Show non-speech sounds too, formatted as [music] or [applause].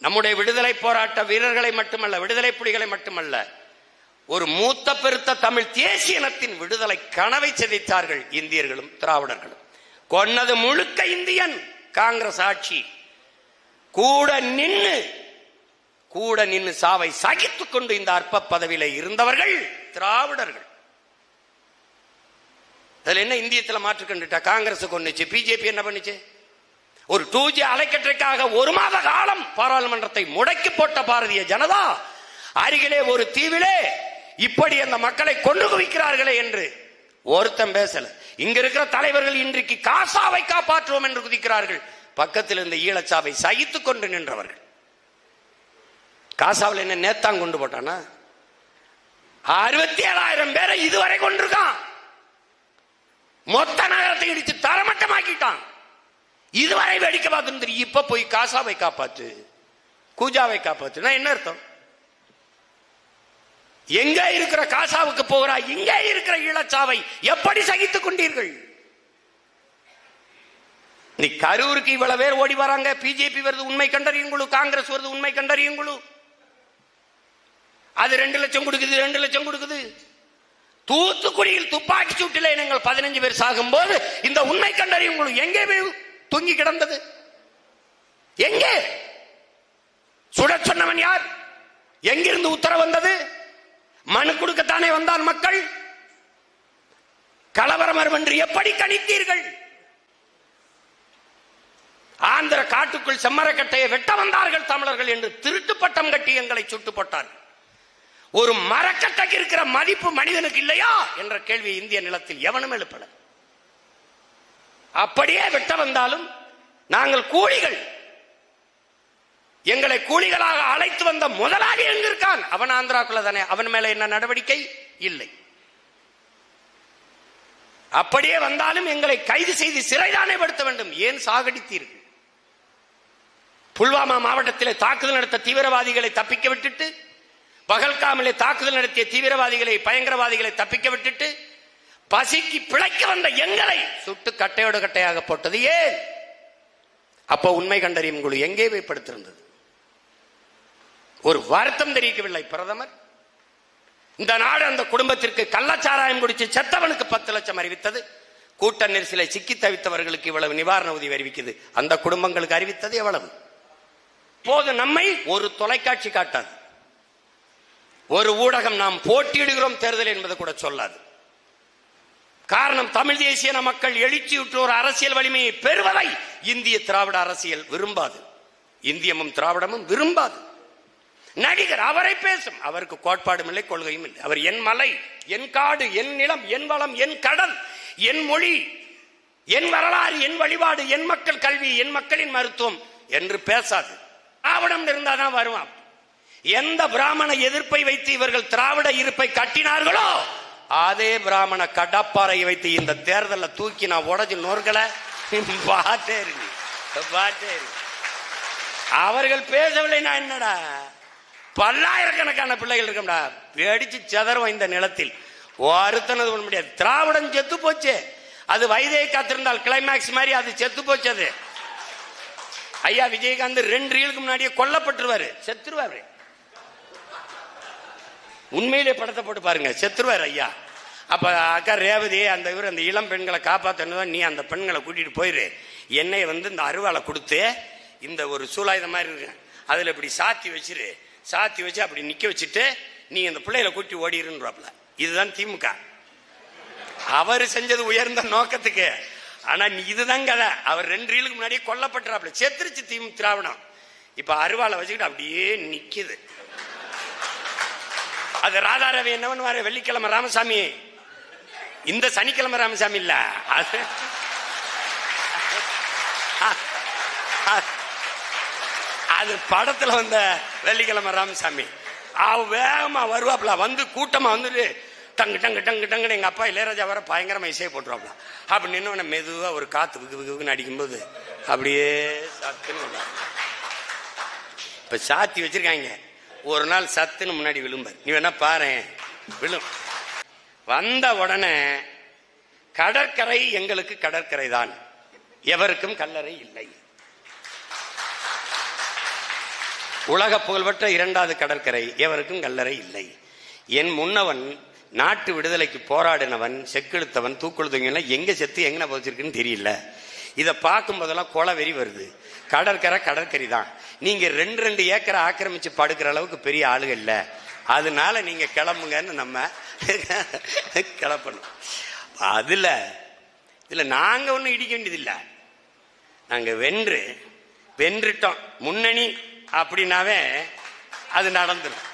நம்முடைய விடுதலை போராட்ட வீரர்களை மட்டுமல்ல விடுதலை புலிகளை மட்டுமல்ல ஒரு மூத்த பெருத்த தமிழ் தேசிய இனத்தின் விடுதலை கனவை சிதைத்தார்கள் இந்தியர்களும் திராவிடர்களும். கொன்னது முழுக்க இந்தியன் காங்கிரஸ் ஆட்சி. கூட நின்று கூட நின்று சாவை சகித்துக் கொண்டு இந்த அற்ப பதவியில இருந்தவர்கள் திராவிடர்கள். அதுல என்ன இந்தியத்துல மாற்று கண்டுட்டா? காங்கிரஸ் கொண்டுச்சு பிஜேபி என்ன பண்ணுச்சு? ஒரு டூ ஜி அலைக்கற்றைக்காக ஒரு மாத காலம் பாராளுமன்றத்தை முடக்கி போட்ட பாரதிய ஜனதா அருகிலே ஒரு தீவிலே இப்படி அந்த மக்களை கொண்டு குவிக்கிறார்களே என்று ஒருத்தன் பேசல. இங்க இருக்கிற தலைவர்கள் இன்றைக்கு காசாவை காப்பாற்றுவோம் என்று குதிக்கிறார்கள். பக்கத்தில் இருந்த ஈழச்சாவை சகித்துக் கொண்டு நின்றவர்கள். காசாவில் என்ன நேத்தான் கொண்டு போட்டானா? அறுபத்தி ஏழாயிரம் பேரை இதுவரை கொண்டிருக்கான். மொத்த நகரத்தை இடித்து தரமட்டமாக்கிட்டான். இதுவரை வேடிக்கை பார்த்து இப்ப போய் காசாவை காப்பாத்து கூஜாவை காப்பாத்து. என்ன அர்த்தம்? எங்க இருக்கிற காசாவுக்கு போகிறா இங்க இருக்கிற இளச்சாவை எப்படி சகித்துக் கொண்டீர்கள்? நீ கரூருக்கு இவ்வளவு பேர் ஓடி வராங்க பிஜேபி வருது உண்மை கண்டறியுங்குழு காங்கிரஸ் வருது உண்மை கண்டறியுங்குழு. அது ரெண்டு லட்சம் கொடுக்குது ரெண்டு லட்சம் கொடுக்குது. தூத்துக்குடியில் துப்பாக்கி சூட்டில் நீங்கள் பதினஞ்சு பேர் சாகும் போது இந்த உண்மை கண்டறியுங்குழு எங்கே போய் தொங்கி கிடந்தது. எங்கே? சுட சொன்னவன் யார்? எங்கிருந்து உத்தரவு வந்தது? மனு கொடுக்கத்தானே வந்தான் மக்கள்? கலவரம் என்று எப்படி கணித்தீர்கள்? ஆந்திர காட்டுக்குள் செம்மரக்கட்டையை வெட்ட வந்தார்கள் தமிழர்கள் என்று திருட்டு பட்டம் கட்டி எங்களை சுட்டு போட்டார்கள். ஒரு மரக்கட்டைக்கு இருக்கிற மதிப்பு மனிதனுக்கு இல்லையா? என்ற கேள்வி இந்திய நிலத்தில் எவனும் எழுப்பல. அப்படியே வெட்ட வந்தாலும் நாங்கள் கூலிகள். எங்களை கூலிகளாக அழைத்து வந்த முதலாளி எங்கிருக்கான்? அவன் ஆந்திராக்குள்ள தானே. அவன் மேல என்ன நடவடிக்கை? இல்லை. அப்படியே வந்தாலும் எங்களை கைது செய்து சிறைதானே படுத்த வேண்டும். ஏன் சாகடித்தீர்கள்? புல்வாமா மாவட்டத்தில் தாக்குதல் நடத்த தீவிரவாதிகளை தப்பிக்க விட்டுட்டு பகல்காமிலே தாக்குதல் நடத்திய தீவிரவாதிகளை பயங்கரவாதிகளை தப்பிக்க விட்டுட்டு பசிக்கு பிழைக்க வந்த எங்களை சுட்டு கட்டையோடு கட்டையாக போட்டது ஏன்? அப்போ உண்மை கண்டறியும் குழு எங்கே போய் படுத்திருந்தது? ஒரு வருத்தம் தெரிவிக்கவில்லை பிரதமர். இந்த நாடு அந்த குடும்பத்திற்கு கள்ளச்சாராயம் குடிச்சு செத்தவனுக்கு பத்து லட்சம் அறிவித்தது. கூட்ட நெரிசலை சிக்கி தவித்தவர்களுக்கு இவ்வளவு நிவாரண உதவி அறிவிக்குது. அந்த குடும்பங்களுக்கு அறிவித்தது எவ்வளவு? போது நம்மை ஒரு தொலைக்காட்சி காட்டாது. ஒரு ஊடகம் நாம் போட்டியிடுகிறோம் தேர்தல் என்பது கூட சொல்லாது. காரணம் தமிழ் தேசிய மக்கள் எழுச்சியுற்ற ஒரு அரசியல் வலிமையை பெறுவதை இந்திய திராவிட அரசியல் விரும்பாது. இந்தியமும் திராவிடமும் விரும்பாது. நடிகர் அவரை பேசும். அவருக்கு கோட்பாடும் இல்லை கொள்கையும் இல்லை. அவர் என் மலை என் காடு என் நிலம் என் வளம் என் கடல் என் மொழி என் வரலாறு என் வழிபாடு என் மக்கள் கல்வி என் மக்களின் மருத்துவம் என்று பேசாது. திராவிடம் இருந்தாதான் வருவான். எந்த பிராமண எதிர்ப்பை வைத்து இவர்கள் திராவிட இருப்பை கட்டினார்களோ அதே பிராமண கடப்பாறை வைத்து இந்த தேர்தலில் தூக்கி நான் உடஞ்சி நொறுக்கலை. பாட்டே இருக்கு. பாட்டே அவர்கள் பேசவில்லை நான் என்னடா? பல்லாயிரக்கணக்கான பிள்ளைகள் இருக்கம்டா. வெடிச்சு செதறும் இந்த நிலத்தில். ஒருத்தனது பண்ண முடியாது. திராவிடம் செத்து போச்சு. அது வயதை காத்திருந்தால் கிளைமேக்ஸ் மாதிரி அது செத்து போச்சு அது. ஐயா விஜயகாந்த் ரெண்டு ரீலுக்கு முன்னாடியே கொல்லப்பட்டுருவாரு. செத்துருவாரு. உண்மையிலே படத்தை போட்டு பாருங்க. செத்துருவார் ஐயா. அப்ப அக்கா ரேவதி அந்த இவர் அந்த இளம் பெண்களை காப்பாற்றணும் நீ அந்த பெண்களை கூட்டிட்டு போயிரு. என்னை வந்து இந்த அருவாளை கொடுத்து இந்த ஒரு சூலாயுதம் மாதிரி இருக்கு. அதுல இப்படி சாத்தி வச்சிரு. சாத்தி வச்சு அப்படி நிக்க வச்சுட்டு நீ அந்த பிள்ளைகளை கூட்டி ஓடிருன்றாப்ல. இதுதான் திமுக. அவர் செஞ்சது உயர்ந்த நோக்கத்துக்கு. ஆனா நீ இதுதான் கதை. அவர் ரெண்டு ரீலுக்கு முன்னாடியே கொல்லப்பட்டுறாப்ல. செத்துருச்சு திமுக திராவிடம். இப்ப அருவாளை வச்சுக்கிட்டு அப்படியே நிக்குது. அது ராதாரவி என்ன பண்ணுவாரு வெள்ளிக்கிழமை ராமசாமி இந்த சனிக்கிழமை ராமசாமி இல்ல. அது அது படத்துல வந்த வெள்ளிக்கிழமை ராமசாமி. அவ வேகமா வருவாப்ல. வந்து கூட்டமா வந்துட்டு டங்கு டங்கு டங்கு டங்குன்னு எங்க அப்பா இளையராஜா வர பயங்கரமா இசையை போட்டுருவாப்ல. அப்படி நின்று மெதுவா ஒரு காத்து விகு விகுன்னு அடிக்கும்போது அப்படியே சத்துன்னு இப்போ இப்ப சாத்தி வச்சிருக்காங்க. ஒரு நாள் சத்துன்னு முன்னாடி விழும்ப நீ வேணா பாரு விழும். வந்த உடனே கடற்கரை எங்களுக்கு கடற்கரை தான் எவருக்கும் கல்லறை இல்லை. உலக புகழ்பெற்ற இரண்டாவது கடற்கரை எவருக்கும் கல்லறை இல்லை. என் முன்னவன் நாட்டு விடுதலைக்கு போராடினவன் செக்கெடுத்தவன் தூக்குழுத்தவங்க எங்க செத்து எங்கே போச்சிருக்குன்னு தெரியல. இதை பார்க்கும் போதெல்லாம் கொலை வெறி வருது. கடற்கரை கடற்கரை தான் நீங்க ரெண்டு ரெண்டு ஏக்கரை ஆக்கிரமிச்சு படுக்கிற அளவுக்கு பெரிய ஆளுகள் இல்லை. அதனால நீங்க கிளம்புங்கன்னு நம்ம [laughs] கிளப்பணும். அதுல இதுல நாங்க ஒண்ணும் இடிக்க வேண்டியதில்லை. நாங்க வென்று வென்றுட்டோம். முன்னணி அப்படின்னாவே அது நடந்துடும்